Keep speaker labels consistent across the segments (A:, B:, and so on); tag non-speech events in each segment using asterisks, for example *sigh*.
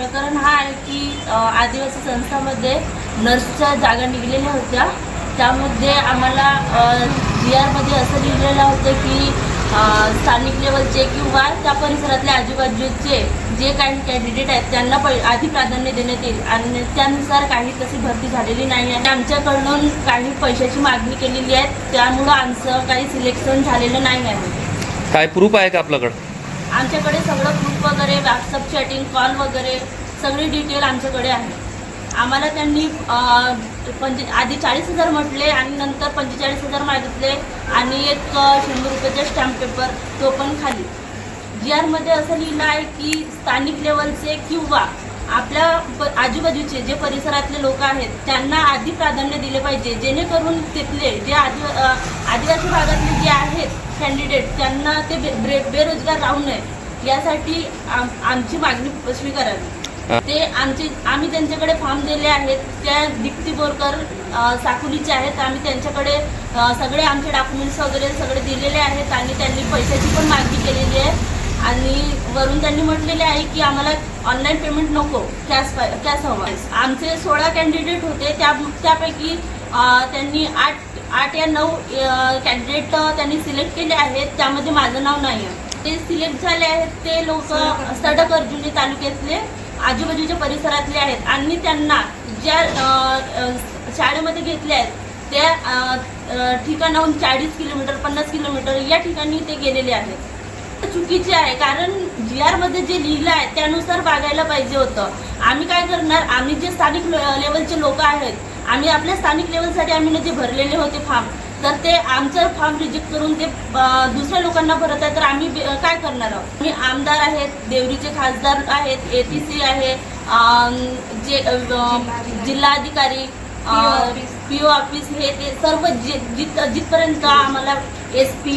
A: प्रकरण हा आहे की आदिवासी संस्थामध्ये नर्सच्या जागा निघलेल्या होत्या. त्यामध्ये आम्हाला जी आरमध्ये असं लिहिलेलं होतं की स्थानिक लेवलचे किंवा त्या परिसरातल्या आजूबाजूचे जे काही कॅन्डिडेट आहेत त्यांना पै आधी प्राधान्य देण्यात येईल. आणि त्यानुसार काही तशी भरती झालेली नाही आणि आमच्याकडून काही पैशाची मागणी केलेली आहे. त्यामुळं आमचं काही सिलेक्शन झालेलं नाही आहे.
B: काय प्रूफ आहे का आपल्याकडं?
A: आमच्याकडे सगळं ग्रुप वगैरे व्हॉट्सअप चॅटिंग कॉल वगैरे सगळी डिटेल आमच्याकडे आहे. आम्हाला त्यांनी पंचे आधी चाळीस हजार म्हटले आणि नंतर पंचेचाळीस हजार मागितले आणि एक शंभर रुपयाचा स्टॅम्प पेपर तो पण खाली. जी आरमध्ये असं लिहिलं आहे की स्थानिक लेवलचे किंवा आपल्या आजूबाजूचे जे परिसरातले लोक आहेत त्यांना आधी प्राधान्य दिले पाहिजे. जेणेकरून तिथले जे आदि आदिवासी भागातले जे आहेत कॅन्डिडेट त्यांना ते बे- बेरोजगार राहू नये. यासाठी आम आमची मागणी स्वीकारावी. ते आमचे आम्ही त्यांच्याकडे फॉर्म दिले आहेत. त्या दीप्ती बोरकर साकुलीचे आहेत. आम्ही त्यांच्याकडे सगळे आमचे डॉक्युमेंट्स वगैरे सगळे दिलेले आहेत आणि त्यांनी पैशाची पण मागणी केलेली आणि वरून त्यांनी म्हटलेले आहे की आम्हाला ऑनलाईन पेमेंट नको कॅश कॅश हवं. आमचे सोळा कॅन्डिडेट होते त्या त्यापैकी त्यांनी आठ आठ या नऊ कॅन्डिडेट त्यांनी सिलेक्ट केले आहेत त्यामध्ये माझं नाव नाही आहे ते सिलेक्ट झाले आहेत ते लोक सडक अर्जुनी. तालुक्यातले आजूबाजूच्या परिसरातले आहेत. आणि त्यांना ज्या शाळेमध्ये घेतले आहेत त्या ठिकाणाहून चाळीस किलोमीटर पन्नास किलोमीटर या ठिकाणी ते गेलेले आहेत. चुकीचे आहे. कारण जी आरमध्ये जे लिहिलं आहे त्यानुसार बघायला पाहिजे होतं. आम्ही काय करणार? आम्ही जे स्थानिक लेवलचे लोक आहेत आम्ही आपल्या स्थानिक लेवलसाठी आम्ही जे भरलेले होते फॉर्म तर ते आमचं फॉर्म रिजेक्ट करून ते दुसऱ्या लोकांना भरत आहे तर आम्ही काय करणार आहोत? आम्ही आमदार आहेत देवरीचे खासदार आहेत ए टी सी आहे जे जिल्हाधिकारी पी ओ ऑफिस हे ते सर्व जि जित जिथपर्यंत आम्हाला एस पी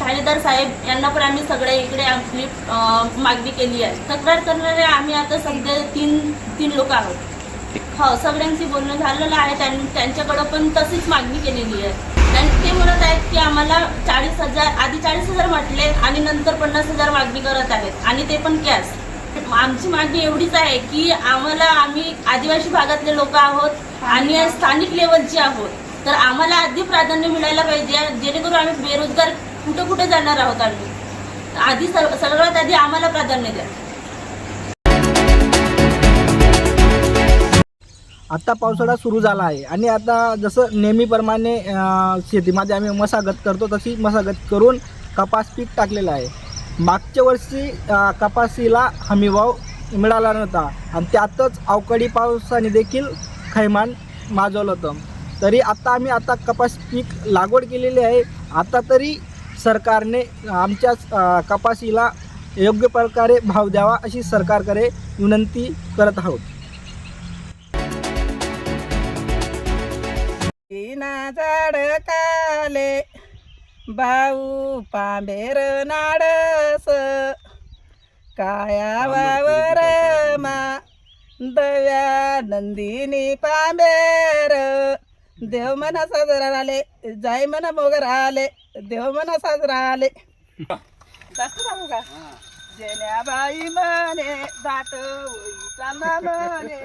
A: ठाणेदार साहेब यांना पण आम्ही सगळे इकडे आपली मागणी केली आहे. तक्रार करणारे आम्ही आता सध्या तीन तीन लोक आहोत. हो सगळ्यांशी बोलणं झालेलं आहे. त्यांच्याकडं पण तशीच मागणी केलेली आहे. आणि ते म्हणत आहेत की आम्हाला चाळीस हजार आधी चाळीस हजार म्हटले आणि नंतर पन्नास हजार मागणी करत आहेत आणि ते पण कॅश आमची मागणी एवढीच आहे की आम्हाला आम्ही आदिवासी भागातले लोक आहोत आणि स्थानिक लेवलचे आहोत. तर आम्हाला आधी प्राधान्य मिळायला पाहिजे जेणेकरून आम्ही बेरोजगार कुठे कुठे जाणार आहोत आम्ही. आधी सर्वात आधी आम्हाला प्राधान्य द्या.
C: आता पावसाळा सुरू झाला आहे आणि आता जसं नेहमीप्रमाणे शेतीमध्ये आम्ही मशागत करतो तशी मशागत करून कपास पीक टाकलेलं आहे. मागच्या वर्षी कपाशीला हमीभाव मिळाला नव्हता. आणि त्यातच अवकाळी पावसाने देखील खैमान माजवलं होतं. तरी आता आम्ही आता कपास पीक लागवड केलेली आहे. आता तरी सरकारने आमच्या कपाशीला योग्य प्रकारे भाव द्यावा अशी सरकारकडे विनंती करत आहोत.
D: झाड काले भाऊ पांबेर नाडस काया वावर मा दव्या नंदिनी पांबेर देव मना साजरा आले जाय मना मोगर आले देव मना साजरा आले सांगू का जेण्या बाई म्हणे दाट होईचा ना म्हणे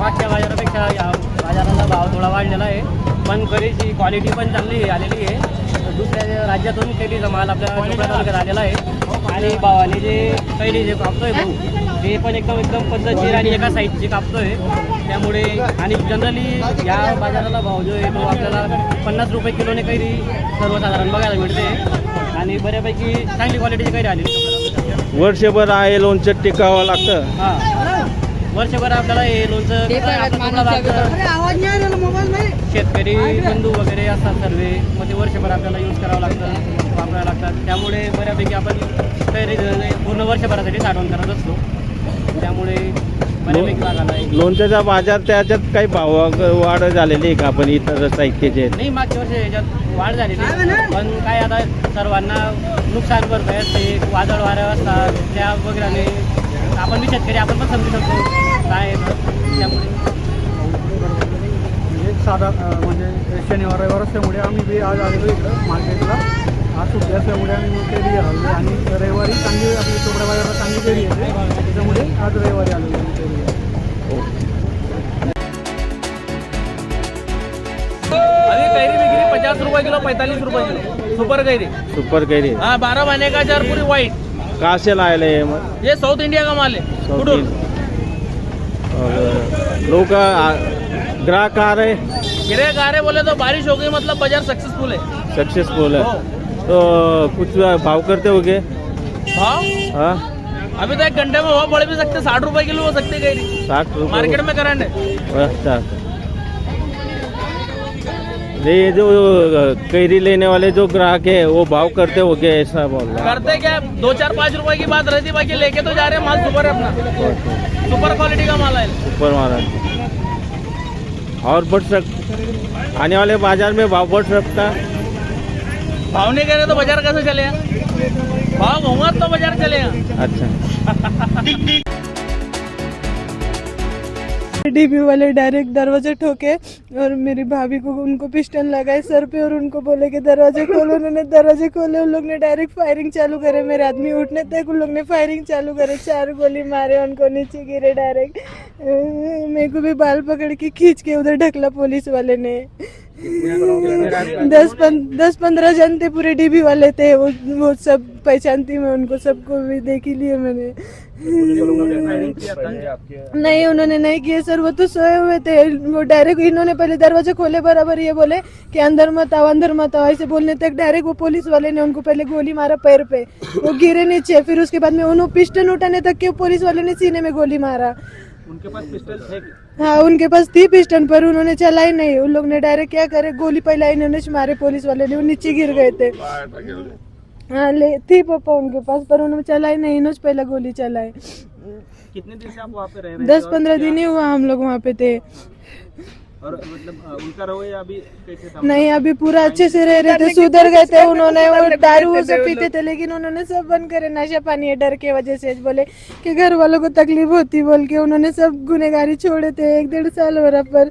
E: मागच्या बाजारापेक्षा या बाजाराला भाव थोडा वाढलेला आहे. पण करीची क्वालिटी पण चांगली आलेली आहे. दुसऱ्या राज्यातून कैरीचा माल आपल्या तालुक्यात आलेला आहे. आणि भावाने जे कैरी जे कापतोय भाऊ ते पण एकदम एकदम पद्धतशीर आणि एका साईजचे कापतोय. त्यामुळे आणि जनरली या बाजाराला भाव जो आहे तो आपल्याला पन्नास रुपये किलोने कैरी सर्वसाधारण बघायला मिळते. आणि बऱ्यापैकी चांगली क्वालिटीची कैरी आली
F: वर्षभर आहे. लोणचं टिकावं लागतं.
E: हा. वर्षभर आपल्याला हे लोणचं शेतकरी बंधू वगैरे असतात सर्व मग ते वर्षभर आपल्याला यूज करावं लागतं वापरावं लागतात. त्यामुळे बऱ्यापैकी आपण तयारी पूर्ण वर्षभरासाठी साठवण करत असतो. त्यामुळे
F: लोणच्याचा बाजार त्याच्यात काही भाव वाढ झालेली आहे का आपण इतर साहित्याचे?
E: नाही मागच्या वर्षी याच्यात वाढ झालेली आहे. पण काय आता सर्वांना नुकसान भरपाई असते वादळ वाऱ्या असतात त्या वगैरे आपण बी शेतकरी आपण पण समजू शकतो काय आहे. त्यामुळे.
G: साधा म्हणजे शनिवार रविवार असल्यामुळे आम्ही बी आज आलेलो इकडं मार्केटला. आज सुट्टी असल्यामुळे आम्ही मग केली आलो आणि रविवारी चांगली आपली चोपड्या बाजाराला चांगली केली येते त्याच्यामुळे आज रविवारी आलेलो
E: रही पचास रुपए किलो पैंतालीस रुपए किलो. सुपर कैरी.
F: सुपर कैरी.
E: हाँ बारह महीने का जार पूरी व्हाइट
F: कहाँ से लाए ये मग.
E: ये साउथ इंडिया का माल है
F: South
E: कुडूल
F: और लोग आ, ग्राहक आ रहे
E: गिरे गा रहे बोले तो बारिश हो गई मतलब बाजार सक्सेसफुल है
F: सक्सेसफुल है
E: हो।
F: तो कुछ भाव करते हो गए
E: भाव?
F: हाँ?
E: अभी तो एक घंटे में हुआ बढ़ भी सकते साठ रुपए किलो हो सकते कैरी
F: साठ रुपये
E: मार्केट में करंट है।
F: अच्छा। ये जो कैरी लेने वाले जो ग्राहक है वो भाव करते हो गए ऐसा बोल रहा
E: करते क्या? दो चार पाँच रुपए की बात रहती बाकी लेके तो जा रहे हैं माल सुपर है अपना। सुपर क्वालिटी का माल है।
F: ऊपर महाराज और बढ़ सक आने वाले बाज़ार में भाव बढ़ सकता
E: भाव नहीं करे तो बाज़ार कैसे चलेगा भाव होगा तो बाज़ार चलेगा
F: अच्छा। *laughs*
H: डीबी वाले डायरेक्ट दरवाजे ठोके और मेरी भाभी को उनको पिस्टन लगाए सर पे और उनको बोले कि दरवाजे खोलो उन्होंने दरवाजे खोले उन लोग ने डायरेक्ट फायरिंग चालू करे। मेरे आदमी उठने तक उन लोग ने फायरिंग चालू करे चार गोली मारे उनको नीचे गिरे डायरेक्ट मेरे को भी बाल पकड़ के खींच के उधर ढकला पुलिस वाले ने। दस पन, दस पंद्रह जन थे पूरे डीबी वाले थे वो वो सब पहचानती मैं उनको सबको भी देख लिए मैंने। नहीं उन्होंने नहीं किए सर वो तो सोए हुए थे। वो डायरेक्ट इन्होंने पहले दरवाजे खोले बराबर ये बोले कि अंदर मत आओ अंदर मत आओ। ऐसे बोलने तक डायरेक्ट वो पुलिस वाले ने उनको पहले गोली मारा पैर पे। वो गिरे नीचे फिर उसके बाद में उन्होंने पिस्टन उठाने तक के पुलिस वाले ने सीने में गोली मारा।
G: उनके पास पिस्टल थे?
H: हाँ उनके पास थी पिस्टन पर उन्होंने चलाई नहीं। उन लोग ने डायरेक्ट क्या करे गोली पहला इन्होंने मारे पुलिस वाले ने वो नीचे गिर गए थे। हाँ ले थी पापा उनके पास पर उन्होंने चलाई नहीं इन्होंने पहला गोली चलाई।
G: कितने दिन से आप वहाँ पे रह रहे
H: दस पंद्रह दिन ही हुआ हम लोग वहाँ पे थे।
G: और मतलब उनका रवैया अभी कैसे था?
H: नहीं अभी पूरा अच्छे से रह रहे थे सुधर गए थे उन्होंने वो दारू सब पीते थे लेकिन उन्होंने सब बंद करे नशा पानी है डर के वजह से। बोले कि घर वालों को तकलीफ़ होती बोल के उन्होंने सब गुनेगारी छोड़े थे एक डेढ़ साल हो रहा पर।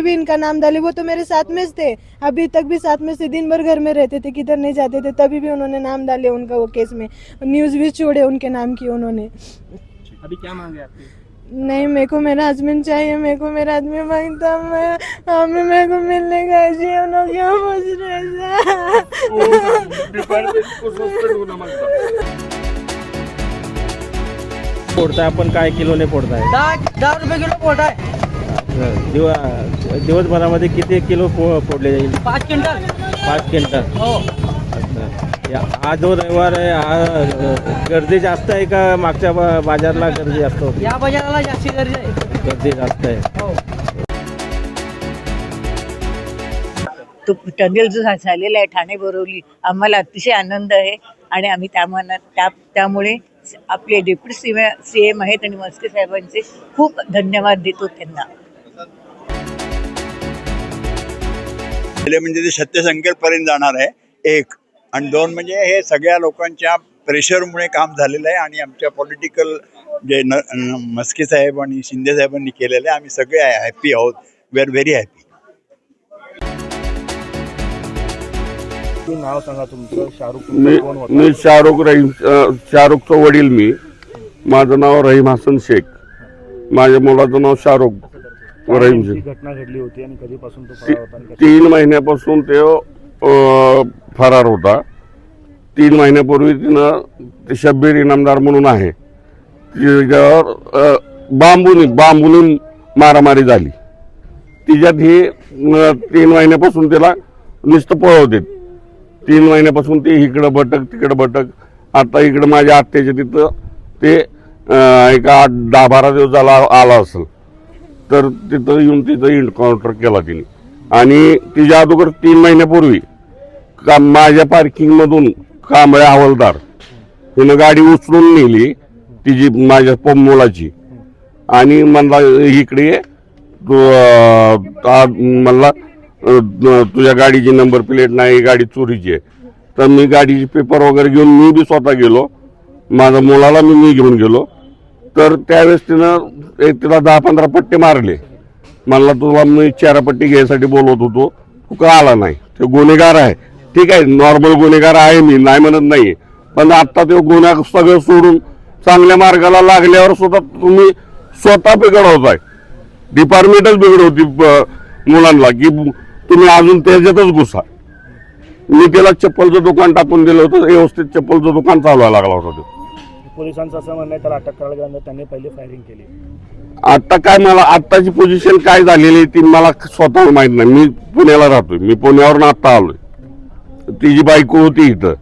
H: भी इनका नाम डाले वो तो मेरे साथ में थे। अभी तक भी साथ में से दिन भर घर में रहते थे किधर नहीं जाते थे तभी भी उन्होंने नाम डाले उनका वो केस में। न्यूज़ भी छोड़े उनके नाम की उन्होंने।
G: अभी क्या मांगे आपकी?
H: नहीं मेरे को मेरा हस्बैंड चाहिए मेरे को मेरा आदमी माँगता मैं हमें मेरे को मिलने का चाहिए उन लोग क्यों पूछ
F: फोडताय आपण काय किलोने फोडताय
D: दहा दहा रुपये किलो आहे
F: दिव- दिवसभरामध्ये किती किलो फो फोडले जाईल?
D: पाच क्विंटल.
F: पाच क्विंटल.
D: हो.
F: अच्छा. या- हा जो रविवार आहे हा गर्दी जास्त आहे का मागच्या बाजारला गर्दी जास्त होती?
D: या बाजाराला जास्ती गरज आहे.
F: गर्दी जास्त आहे.
D: हो.
I: तो टनेल जो झालेला आहे ठाणे बोरवली आम्हाला अतिशय आनंद आहे आणि आम्ही त्या मना त्या त्यामुळे आपले डेप्युटी सी सी एम आहेत आणि मस्के साहेबांचे खूप धन्यवाद देतो त्यांना.
J: पहिले म्हणजे ते सत्यशंकरपर्यंत जाणार आहे एक. आणि दोन म्हणजे हे सगळ्या लोकांच्या प्रेशरमुळे काम झालेलं आहे आणि आमच्या पॉलिटिकल जे न मस्के साहेब आणि शिंदे साहेबांनी केलेलं आहे आम्ही सगळे हॅपी आहोत. वी आर व्हेरी हॅपी
K: मी मी शाहरुख रहीम शाहरुखचा वडील मी. माझं नाव रहीम हसन शेख. माझ्या मुलाचं नाव शाहरुख. शेख
G: घटना घडली होती आणि कधीपासून तो
K: तीन महिन्यापासून ते अ, फरार होता. तीन महिन्यापूर्वी तिनं ते शब्बीर इनामदार म्हणून आहे. तिच्यावर अ, बांबूनी बांबूनी मारामारी झाली. तिच्यात ही अ, तीन महिन्यापासून तिला नुसतं पळवतात तीन महिन्यापासून ते इकडं भटक तिकडं भटक. आता इकडं माझ्या आत्याच्या तिथं ते अं, एक आठ दहा बारा दिवस झाला आला असेल. तर तिथं येऊन तिथं इन्काउंटर केला तिने. आणि तिच्या अगोदर तीन महिन्यापूर्वी का माझ्या पार्किंगमधून कांबळे हवालदार तिनं गाडी उचलून नेली तिची माझ्या प- मुलाची. आणि म्हणला इकडे तू म्हणला तुझ्या गाडीची नंबर प्लेट नाही गाडी चोरीची आहे. तर मी गाडीचे पेपर वगैरे घेऊन मी बी स्वतः गेलो. माझ्या मुलाला मी मी घेऊन गेलो. तर त्यावेळेस तिनं एक तिला दहा पंधरा पट्टे मारले. मला तुला मी चारापट्टी घ्यायसाठी बोलवत होतो. तू का आला नाही? ते गुन्हेगार आहे. ठीक आहे नॉर्मल गुन्हेगार आहे मी नाही म्हणत नाही. पण आता ते गुन्हा सगळं सोडून चांगल्या मार्गाला लागल्यावर सुद्धा तुम्ही स्वतः बिघडवताय डिपार्टमेंटच बिघडवती प- मुलांना की तुम्ही अजून त्याच्यातच घुसा. मी त्याला चप्पलचं दुकान टाकून दिलं होतं व्यवस्थित चप्पलचं दुकान चालवायला लागला होता तो.
G: पोलिसांचं असं म्हणणं आहे त्याला अटक करायला गेल्यानंतर त्यांनी पहिले फायरिंग केली.
K: आता काय मला आत्ताची पोझिशन काय झालेली आहे ती मला स्वतः माहीत नाही. मी पुण्याला राहतोय. मी पुण्यावरून आता आलोय. तिची बायको होती इथं.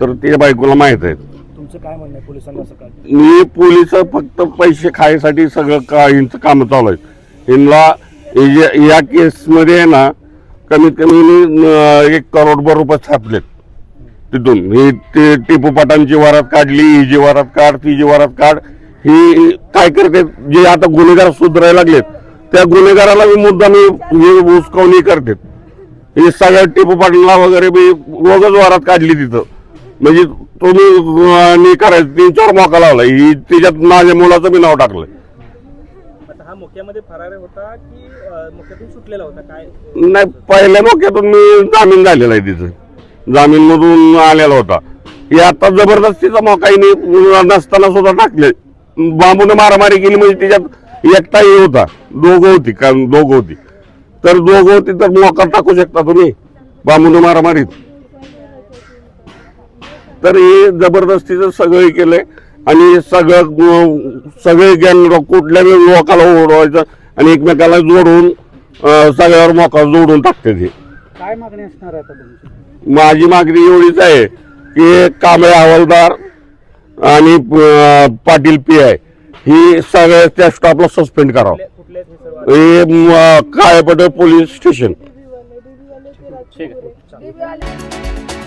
K: तर तिच्या बायकोला माहीत आहे.
G: तुमचं काय म्हणणं आहे पोलिसांनी असं काय?
K: मी पोलीस फक्त पैसे खायसाठी सगळं का यांचं काम चालू आहे यांना जे- या केसमध्ये आहे ना कमीत कमी अं, एक करोडभर रुपये छापलेत. तिथून. ही ते टिपू पाटांची वरात काढली ही जी वरात काढ ती जी वरात काढ ही काय करते जे आता गुन्हेगार सुधारायला लागलेत त्या गुन्हेगाराला मी मुद्दा मी हे उचकावणी करते हे सगळ्या टिपू पाटला वगैरे मी रोजच वरात काढली तिथं. म्हणजे तुम्ही करायचं तीन चार मोका लावला ही त्याच्यात माझ्या मुलाचं मी नाव टाकलंय.
G: हा मोक्यामध्ये फरार होता की मोक्यातून सुटलेला होता? काय?
K: नाही पहिल्या मोक्यातून मी जामीन झालेला आहे तिथं. जामीन मधून आलेला होता. हे आता जबरदस्तीचा मोका नसताना सुद्धा टाकले. बांबूने मारामारी केली म्हणजे त्याच्यात एकटा हे होता. दोघं होती कारण दोघं होती. तर दोघं होती तर मोका टाकू शकता तुम्ही बांबूने मारामारीत. तर हे जबरदस्तीचं सगळं हे केलंय आणि सगळं सगळे गॅंग कुठल्या लोकाला ओढवायचं आणि एकमेकाला जोडून सगळ्यावर मोका जोडून टाकते ते
G: काय मागणी असणार आहे आता तुमची?
K: माझी मागणी एवढीच आहे की कांबळे हवालदार आणि अं, पाटील पी आय ही सगळ्या त्या स्टॉपला सस्पेंड करावं.
G: कुठले आहेत हे सर्व
K: हे म, काळेपटे पोलीस स्टेशन
G: ठीक आहे.